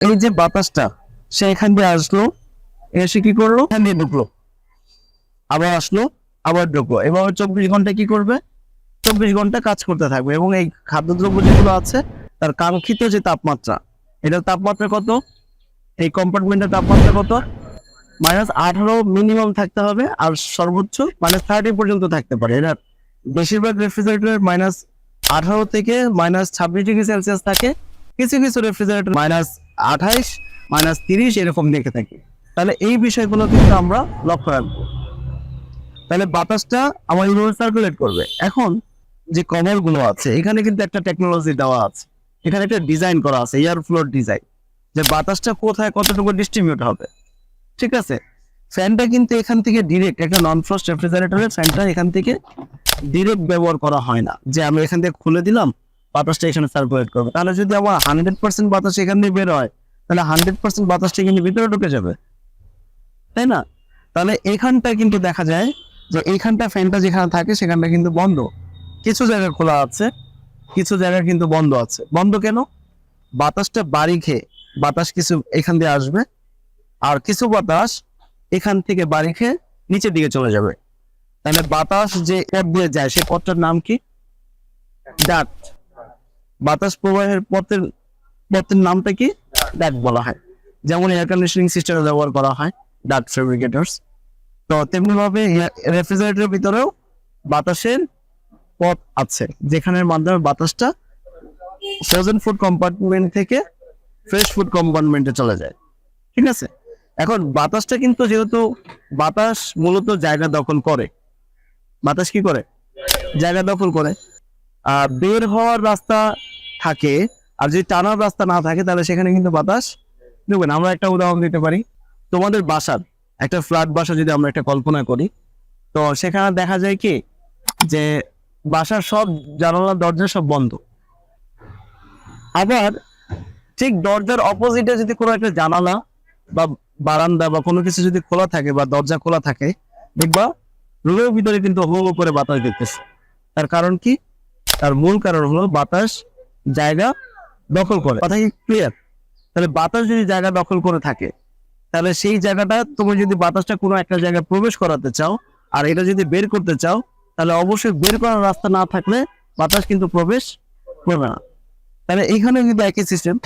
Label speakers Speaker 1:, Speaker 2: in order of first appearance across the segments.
Speaker 1: এই যে বাতাসটা, সে এখান দিয়ে আসলো এসে কি করল? এখান দিয়ে ঢুকলো। আবার আসলো, আবার ঢুকলো। এভাবে চব্বিশ ঘণ্টা কি করবে? চব্বিশ ঘণ্টা কাজ করতে থাকবে এবং এই খাদ্যদ্রব্য যেগুলো আছে, তার কাঙ্ক্ষিত যে তাপমাত্রা, এটার তাপমাত্রা কত? এই কম্পার্টমেন্টের তাপমাত্রা কত? মাইনাস আঠারো মিনিমাম থাকতে হবে আর সর্বোচ্চ মাইনাস থার্টি পর্যন্ত থাকতে পারে। এটার বেশিরভাগ রেফ্রিজারেটর মাইনাস আঠারো থেকে মাইনাস ছাব্বিশ ডিগ্রি সেলসিয়াস থাকে। কিছু কিছু রেফ্রিজারেটর মাইনাস আঠাইশ মাইনাস তিরিশ এরকম দেখে থাকি। তাহলে এই বিষয়গুলো কিন্তু আমরা লক্ষ্য রাখব। তাহলে বাতাসটা আমার ইউনিভার্স সার্কুলেট করবে। এখন যে কভারগুলো আছে, এখানে কিন্তু একটা টেকনোলজি দেওয়া আছে। এখানে একটা ডিজাইন করা আছে এয়ার ফ্লোর ডিজাইন যে বাতাসটা কোথায় কতটুকু ডিস্ট্রিবিউট হবে। ঠিক আছে? ফ্যানটা কিন্তু এখান থেকে ডিরেক্ট একটা নন ফ্রস্ট রেফ্রিজারেটরের ফ্যানটা এখান থেকে ডিরেক্ট ব্যবহার করা হয় না। যে আমি এখান থেকে খুলে দিলাম বাতাসটা এখানে সার্কুলেট করবে। তাহলে যদি আমার হান্ড্রেড পার্সেন্ট বাতাস এখান বের হয়, তাহলে হান্ড্রেড পার্সেন্ট বাতাসটা কিন্তু ভিতরে ঢুকে যাবে। তাই না? তাহলে এখানটা কিন্তু দেখা যায় যে এইখানটা ফ্যানটা যেখানে থাকে, সেখানটা কিন্তু বন্ধ। কিছু জায়গা খোলা আছে, কিছু জায়গা কিন্তু বন্ধ আছে। বন্ধ কেন? বাতাসটা বাড়ি খেয়ে, বাতাস কিছু এখান দিয়ে আসবে, আর কিছু বাতাস এখান থেকে বাড়ি খেয়ে নিচের দিকে চলে যাবে। তাহলে বাতাস যে পথ দিয়ে যায় সেই পথটার নাম কি? ডাক্ট বাতাস প্রবাহের পথের পথের নামটা কি? ডাক্ট বলা হয়। যেমন এয়ার কন্ডিশনিং সিস্টেমে ব্যবহার করা হয় ডাক্ট ফেব্রিকেটার্স তো তেমনি ভাবে রেফ্রিজারেটরের ভিতরেও বাতাসের পথ আছে যেখানের মাধ্যমে বাতাসটা ফ্রোজেন ফুড কম্পার্টমেন্ট থেকে ফ্রেশ ফুড কম্পার্টমেন্টে চলে যায়। ঠিক আছে? এখন বাতাসটা কিন্তু যেহেতু বাতাস মূলত জায়গা দখল করে। বাতাস কি করে? জায়গা দখল করে। বের হওয়ার রাস্তা থাকে। আর যদি টানার রাস্তা না থাকে, তাহলে সেখানে কিন্তু বাতাস দেখবেন আমরা একটা উদাহরণ দিতে পারি। তোমাদের বাসার, একটা ফ্ল্যাট বাসা যদি আমরা একটা কল্পনা করি, তো সেখানে দেখা যায় কি, যে বাসার সব জানালা দরজা সব বন্ধ। আবার ঠিক দরজার অপোজিটে যদি কোনো একটা জানালা বা বারান্দা বা কোনো কিছু যদি খোলা থাকে বা দরজা খোলা থাকে, দেখবা রুমের ভিতরে কিন্তু হো করে বাতাস দিতেছে। তার কারণ কি? তার মূল কারণ হলো বাতাস জায়গা দখল করে। কথা কি ক্লিয়ার তাহলে বাতাস যদি জায়গা দখল করে থাকে, তাহলে সেই জায়গাটা তুমি যদি বাতাসটা কোনো একটা জায়গায় প্রবেশ করাতে চাও আর এটা যদি বের করতে চাও, তাহলে অবশ্যই বের করার রাস্তা না থাকলে বাতাস কিন্তু প্রবেশ করবে না। তাহলে এখানে কিন্তু একই সিস্টেম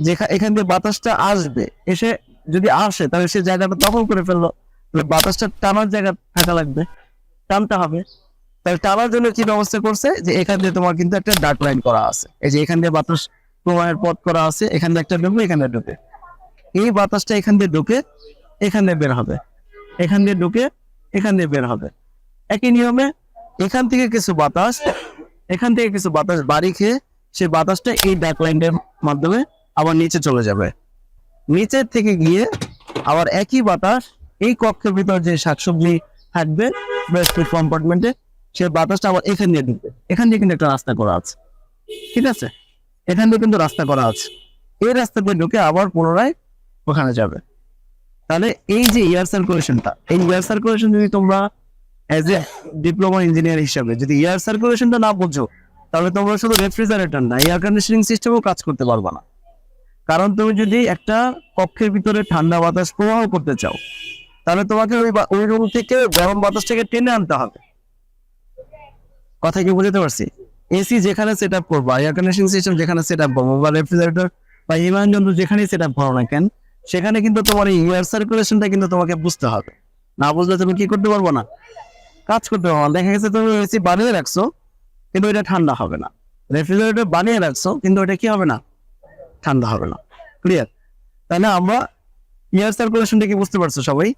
Speaker 1: যেখানে এখান দিয়ে বাতাসটা আসবে, এসে যদি আসে, তাহলে সে জায়গাটা দখল করে ফেলল, তাহলে বাতাসটা টানার জায়গা থাকা লাগবে, টানতে হবে। তাহলে টানার জন্য কি ব্যবস্থা করছে? যে এখান দিয়ে তোমার কিন্তু একটা ডাক লাইন করা আছে। এই যে এখান দিয়ে বাতাস প্রবাহের পথ করা আছে, এখান দিয়ে একটা ঢুকবে, এখানে ঢুকে এই বাতাসটা এখান দিয়ে ঢুকে এখান দিয়ে বের হবে। এখান দিয়ে ঢুকে এখান দিয়ে বের হবে। একই নিয়মে এখান থেকে কিছু বাতাস, এখান থেকে কিছু বাতাস বাড়ি খেয়ে সেই বাতাসটা এই ডাক লাইনের মাধ্যমে আবার নিচে চলে যাবে। নিচের থেকে গিয়ে আবার একই বাতাস এই কক্ষের ভিতর যে শাকসবজি থাকবে ফুড কম্পার্টমেন্টে সেই বাতাসটা আবার এখান দিয়ে ঢুকবে। এখান দিয়ে কিন্তু একটা রাস্তা করা আছে। ঠিক আছে? এখান দিয়ে কিন্তু রাস্তা করা আছে। এই রাস্তা দিয়ে ঢুকে আবার পুনরায় ওখানে যাবে। তাহলে এই যে এয়ার সার্কুলেশনটা এই এয়ার সার্কুলেশন যদি তোমরা অ্যাজ এ ডিপ্লোমা ইঞ্জিনিয়ার হিসাবে যদি এয়ার সার্কুলেশনটা না বোঝো, তাহলে তোমরা শুধু রেফ্রিজারেটর না এয়ার কন্ডিশনিং সিস্টেমও কাজ করতে পারবে না। কারণ তুমি যদি একটা কক্ষের ভিতরে ঠান্ডা বাতাস প্রবাহ করতে চাও, তাহলে তোমাকে ওই ওই রুম থেকে গরম বাতাসটাকে টেনে আনতে হবে। কথা কি বুঝতে পারছি? এসি যেখানে সেট আপ করব এয়ার কন্ডিশন সিস্টেম যেখানে সেট আপ করব বা রেফ্রিজারেটর বা হিমায়ন যন্ত্র যেখানেই সেট আপ করো না কেন, সেখানে কিন্তু তোমার এই এয়ার সার্কুলেশনটা কিন্তু তোমাকে বুঝতে হবে। না বুঝলে তুমি কি করতে পারব না? কাজ করতে পারব না। দেখা গেছে তুমি এসি বানিয়ে রাখছো, কিন্তু এটা ঠান্ডা হবে না। রেফ্রিজারেটর বানিয়ে রাখছো, কিন্তু ওটা কি হবে না? ঠান্ডা হবে না। ক্লিয়ার তাহলে আমরা এয়ার সার্কুলেশনটা কি বুঝতে পারছ সবাই?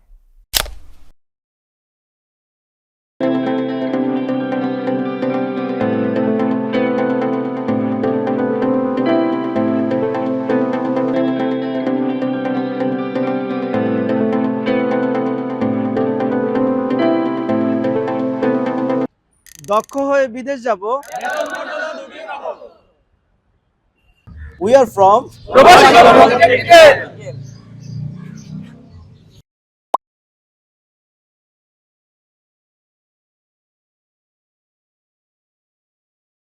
Speaker 2: দক্ষ হয়ে বিদেশ যাব। We are from